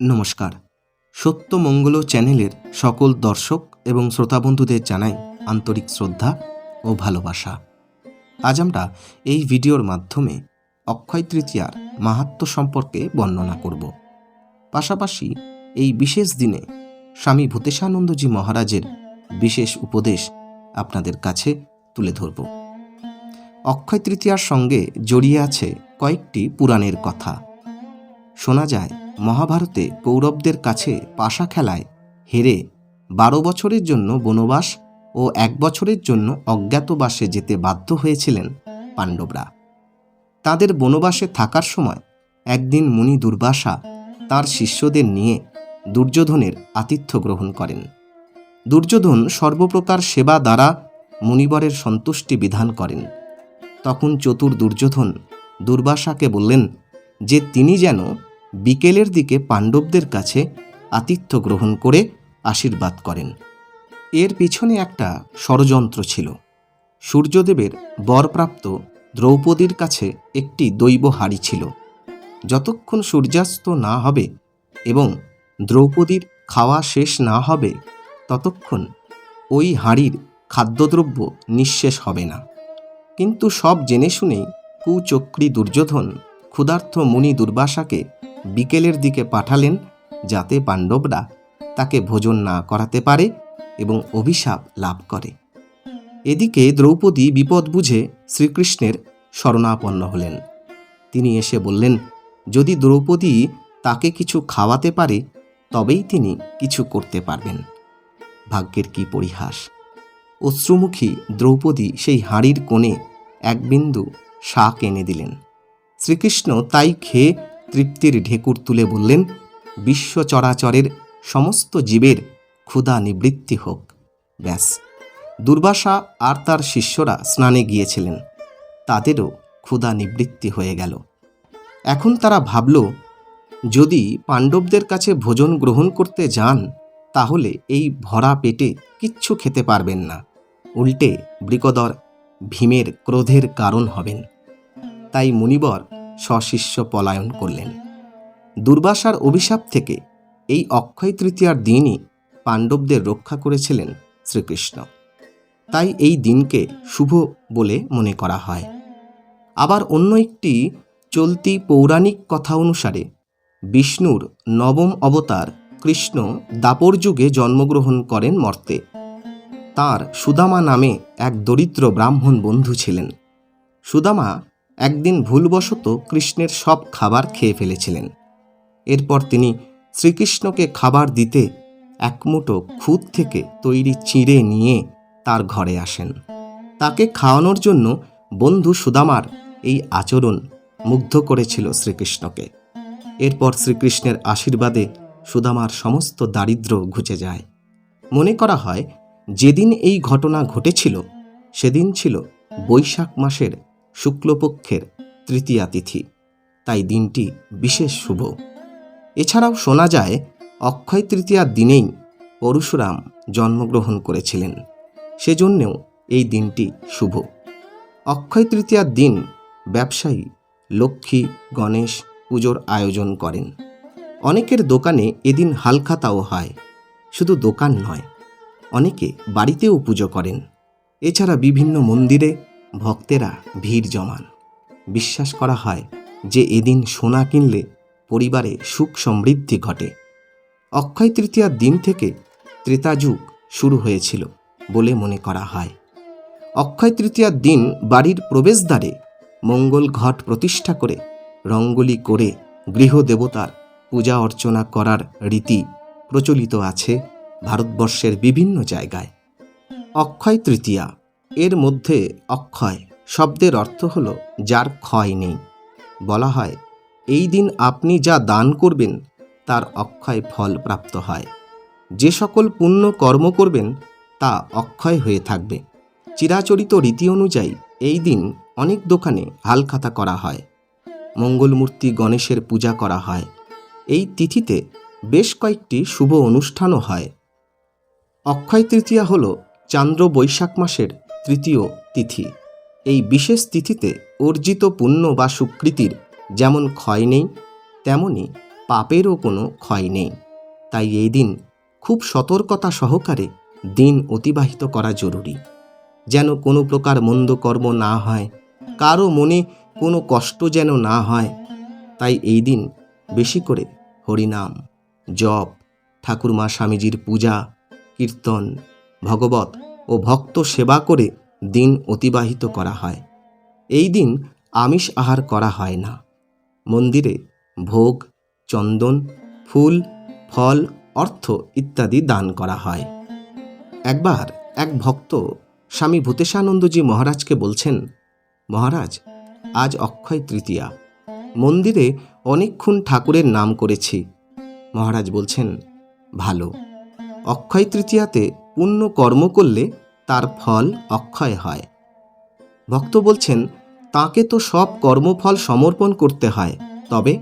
নমস্কার। সত্য মঙ্গল চ্যানেলের সকল দর্শক এবং শ্রোতা বন্ধুদের জানাই আন্তরিক শ্রদ্ধা ও ভালোবাসা। আজ আমরা এই ভিডিওর মাধ্যমে অক্ষয় তৃতীয়ার মাহাত্ম্য সম্পর্কে বর্ণনা করব। পাশাপাশি এই বিশেষ দিনে স্বামী ভূতেশানন্দজি মহারাজের বিশেষ উপদেশ আপনাদের কাছে তুলে ধরব। অক্ষয় তৃতীয়ার সঙ্গে জড়িয়ে আছে কয়েকটি পুরাণের কথা। শোনা যায় মহাভারতে কৌরবদের কাছে পাশা খেলায় হেরে বারো বছরের জন্য বনবাস ও এক বছরের জন্য অজ্ঞাতবাসে যেতে বাধ্য হয়েছিলেন পাণ্ডবরা। তাদের বনবাসে থাকার সময় একদিন মুনি দুর্বাসা তার শিষ্যদের নিয়ে দুর্যোধনের আতিথ্য গ্রহণ করেন। দুর্যোধন সর্বপ্রকার সেবা দ্বারা মুনিবরের সন্তুষ্টি বিধান করেন। তখন চতুর দুর্যোধন দুর্বাসাকে বললেন যে, তিনি যেন বিকেলের দিকে পাণ্ডবদের কাছে আতিথ্য গ্রহণ করে আশীর্বাদ করেন। এর পিছনে একটা ষড়যন্ত্র ছিল। সূর্যদেবের বরপ্রাপ্ত দ্রৌপদীর কাছে একটি দৈব হাড়ি ছিল। যতক্ষণ সূর্যাস্ত না হবে এবং দ্রৌপদীর খাওয়া শেষ না হবে, ততক্ষণ ওই হাঁড়ির খাদ্যদ্রব্য নিঃশেষ হবে না। কিন্তু সব জেনে শুনেই কুচক্রী দুর্যোধন ক্ষুধার্থ মুনি দুর্বাসাকে বিকেলের দিকে পাঠালেন যাতে পাণ্ডবরা তাকে ভোজন না করাতে পারে এবং অভিশাপ লাভ করে। এদিকে দ্রৌপদী বিপদ বুঝে শ্রীকৃষ্ণের শরণাপন্ন হলেন। তিনি এসে বললেন, যদি দ্রৌপদী তাকে কিছু খাওয়াতে পারে, তবেই তিনি কিছু করতে পারবেন। ভাগ্যের কি পরিহাস? অশ্রুমুখী দ্রৌপদী সেই হাঁড়ির কোণে এক বিন্দু শাক এনে দিলেন। শ্রীকৃষ্ণ তাই খেয়ে তৃপ্তির ঢেকুর তুলে বললেন বিশ্ব চরাচরের সমস্ত জীবের ক্ষুধা নিবৃত্তি হোক। ব্যাস। দুর্বাসা আর তার শিষ্যরা স্নানে গিয়েছিলেন। তাদেরও ক্ষুধা নিবৃত্তি হয়ে গেল। এখন তারা ভাবল, যদি পাণ্ডবদের কাছে ভোজন গ্রহণ করতে যান, তাহলে এই ভরা পেটে কিচ্ছু খেতে পারবেন না। উল্টে বৃকদর ভীমের ক্রোধের কারণ হবেন। তাই মুনিবর সশিষ্য পলায়ন করলেন। দুর্বাসার অভিশাপ থেকে এই অক্ষয় তৃতীয়ার দিনই পাণ্ডবদের রক্ষা করেছিলেন শ্রীকৃষ্ণ। তাই এই দিনকে শুভ বলে মনে করা হয়। আবার অন্য একটি চলতি পৌরাণিক কথা অনুসারে বিষ্ণুর নবম অবতার কৃষ্ণ দাপর যুগে জন্মগ্রহণ করেন মর্তে। তার সুদামা নামে এক দরিদ্র ব্রাহ্মণ বন্ধু ছিলেন। সুদামা একদিন ভুলবশত কৃষ্ণের সব খাবার খেয়ে ফেলেছিলেন। এরপর তিনি শ্রীকৃষ্ণকে খাবার দিতে একমুটো খুদ থেকে তৈরি চিঁড়ে নিয়ে তার ঘরে আসেন। তাকে খাওয়ানোর জন্য বন্ধু সুদামার এই আচরণ মুগ্ধ করেছিল শ্রীকৃষ্ণকে। এরপর শ্রীকৃষ্ণের আশীর্বাদে সুদামার সমস্ত দারিদ্র্য ঘুচে যায়। মনে করা হয়, যেদিন এই ঘটনা ঘটেছিল, সেদিন ছিল বৈশাখ মাসের শুক্লপক্ষের তৃতীয়া তিথি। তাই দিনটি বিশেষ শুভ। এছাড়াও শোনা যায়, অক্ষয় তৃতীয়ার দিনেই পরশুরাম জন্মগ্রহণ করেছিলেন। সেজন্যেও এই দিনটি শুভ। অক্ষয় তৃতীয়ার দিন ব্যবসায়ী লক্ষ্মী গণেশ পুজোর আয়োজন করেন। অনেকের দোকানে এদিন হালখাতাও হয়। শুধু দোকান নয়, অনেকে বাড়িতেও পুজো করেন। এছাড়া বিভিন্ন মন্দিরে ভক্তেরা ভিড় জমান। বিশ্বাস করা হয় যে এদিন সোনা কিনলে পরিবারে সুখ সমৃদ্ধি ঘটে। অক্ষয় তৃতীয়ার দিন থেকে ত্রেতাযুগ শুরু হয়েছিল বলে মনে করা হয়। অক্ষয় তৃতীয়ার দিন বাড়ির প্রবেশদ্বারে মঙ্গল ঘট প্রতিষ্ঠা করে রঙ্গোলি করে গৃহদেবতার পূজা অর্চনা করার রীতি প্রচলিত আছে ভারতবর্ষের বিভিন্ন জায়গায়। অক্ষয় তৃতীয়া এর মধ্যে অক্ষয়, শব্দের অর্থ হল যার ক্ষয় নেই। বলা হয়, এই দিন আপনি যা দান করবেন, তার অক্ষয় ফল প্রাপ্ত হয়। যে সকল পুণ্য কর্ম করবেন, তা অক্ষয় হয়ে থাকবে। চিরাচরিত রীতি অনুযায়ী এই দিন অনেক দোকানে হালখাতা করা হয়। মঙ্গলমূর্তি গণেশের পূজা করা হয়। এই তিথিতে বেশ কয়েকটি শুভ অনুষ্ঠানও হয়। অক্ষয় তৃতীয়া হল চান্দ্র বৈশাখ মাসের তৃতীয় তিথি। এই বিশেষ তিথিতে অর্জিত পুণ্য বা সুকৃতির যেমন ক্ষয় নেই, তেমনি পাপেরও কোনো ক্ষয় নেই। তাই এই দিন খুব সতর্কতা সহকারে দিন অতিবাহিত করা জরুরি। যেন কোনো প্রকার মন্দ কর্ম না হয়, কারও মনে কোনো কষ্ট যেন না হয়, তাই এই দিন বেশি করে হরিনাম, জপ, ঠাকুরমা স্বামীজির পূজা, কীর্তন, ভগবত ও ভক্ত সেবা করে দিন অতিবাহিত করা হয়। এই দিন আমিষ আহার করা হয় না। মন্দিরে ভোগ, চন্দন, ফুল, ফল, অর্থ ইত্যাদি দান করা হয়। একবার এক ভক্ত স্বামী ভূতেশানন্দজি মহারাজকে বলছেন, মহারাজ, আজ অক্ষয় তৃতীয়া। মন্দিরে অনেকক্ষণ ঠাকুরের নাম করেছি। মহারাজ বলছেন, ভালো। অক্ষয় তৃতীয়াতে পুণ্য কর্ম করলে তার ফল অক্ষয় হয়। ভক্ত বলছেন, তাকে তো সব কর্মফল সমর্পণ করতে হয়। তবে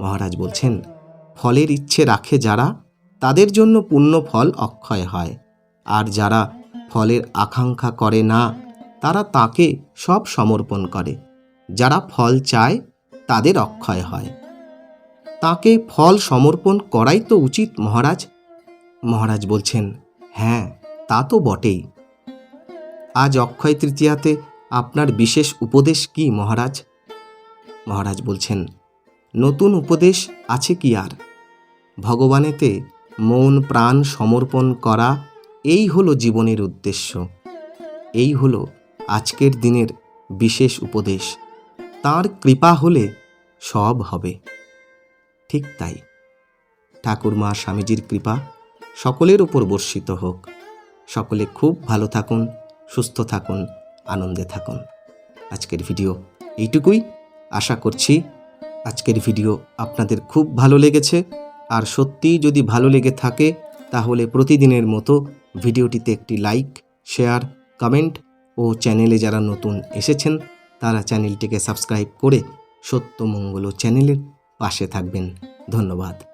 মহারাজ বলছেন, ফলের ইচ্ছে রাখে যারা, তাদের জন্য পুণ্য ফল অক্ষয় হয়। আর যারা ফলের আকাঙ্ক্ষা করে না, তারা তাকে সব সমর্পণ করে। যারা ফল চায়, তাদের অক্ষয় হয়। তাকে ফল সমর্পণ করাই তো উচিত মহারাজ? মহারাজ বলছেন হ্যাঁ তা তো বটেই। আজ অক্ষয় তৃতীয়াতে আপনার বিশেষ উপদেশ কি, মহারাজ? মহারাজ বলছেন, নতুন উপদেশ আছে কি আর? ভগবানেতে মন প্রাণ সমর্পণ করা, এই হলো জীবনের উদ্দেশ্য। এই হলো আজকের দিনের বিশেষ উপদেশ। তার কৃপা হলে সব হবে। ঠিক তাই। ঠাকুরমা স্বামীজির কৃপা সকলের উপর বর্ষিত হোক। সকলে খুব ভালো থাকুন, সুস্থ থাকুন, আনন্দে থাকুন। আজকের ভিডিও এইটুকুই। আশা করছি আজকের ভিডিও আপনাদের খুব ভালো লেগেছে। আর সত্যিই যদি ভালো লেগে থাকে, তাহলে প্রতিদিনের মতো ভিডিওটিতে একটি লাইক, শেয়ার, কমেন্ট ও চ্যানেলে যারা নতুন এসেছেন, তারা চ্যানেলটিকে সাবস্ক্রাইব করে সত্যমঙ্গল চ্যানেলের পাশে থাকবেন। ধন্যবাদ।